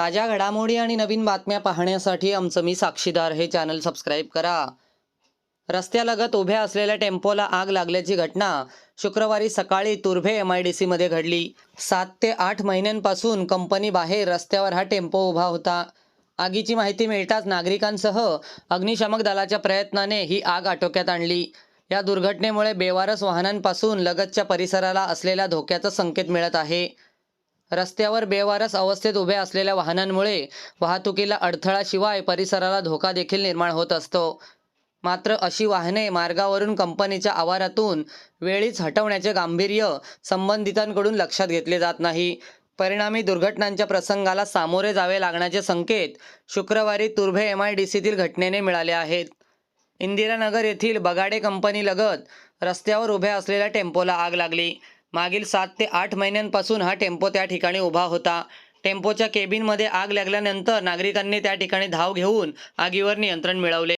ताज्या घडामोडी आणि नवीन बातम्या पाहण्यासाठी आमचं मी साक्षीदार हे चॅनल सबस्क्राईब करा. रस्त्यालगत उभ्या असलेल्या टेम्पोला आग लागल्याची घटना शुक्रवारी सकाळी तुर्भे एम आय डी सीमध्ये घडली. सात ते आठ महिन्यांपासून कंपनी बाहेर रस्त्यावर हा टेम्पो उभा होता. आगीची माहिती मिळताच नागरिकांसह अग्निशामक दलाच्या प्रयत्नाने ही आग आटोक्यात आणली. या दुर्घटनेमुळे बेवारस वाहनांपासून लगतच्या परिसराला असलेल्या धोक्याचा संकेत मिळत आहे. रस्त्यावर बेवारस अवस्थेत उभे असलेल्या वाहनांमुळे वाहतुकीला अडथळाशिवाय परिसराला धोका देखील निर्माण होत असतो. मात्र अशी वाहने मार्गावरून कंपनीच्या आवारातून वेळीच हटवण्याचे गांभीर्य संबंधितांकडून लक्षात घेतले जात नाही. परिणामी दुर्घटनांच्या प्रसंगाला सामोरे जावे लागण्याचे संकेत शुक्रवारी तुर्भे एम आय डी सीतील घटनेने मिळाले आहेत. इंदिरानगर येथील बगाडे कंपनीलगत रस्त्यावर उभ्या असलेल्या टेम्पोला आग लागली. मागील सात ते आठ महिन्यांपासून हा टेम्पो त्या ठिकाणी उभा होता. टेम्पोच्या केबिनमध्ये आग लागल्यानंतर नागरिकांनी त्या ठिकाणी धाव घेऊन आगीवर नियंत्रण मिळवले.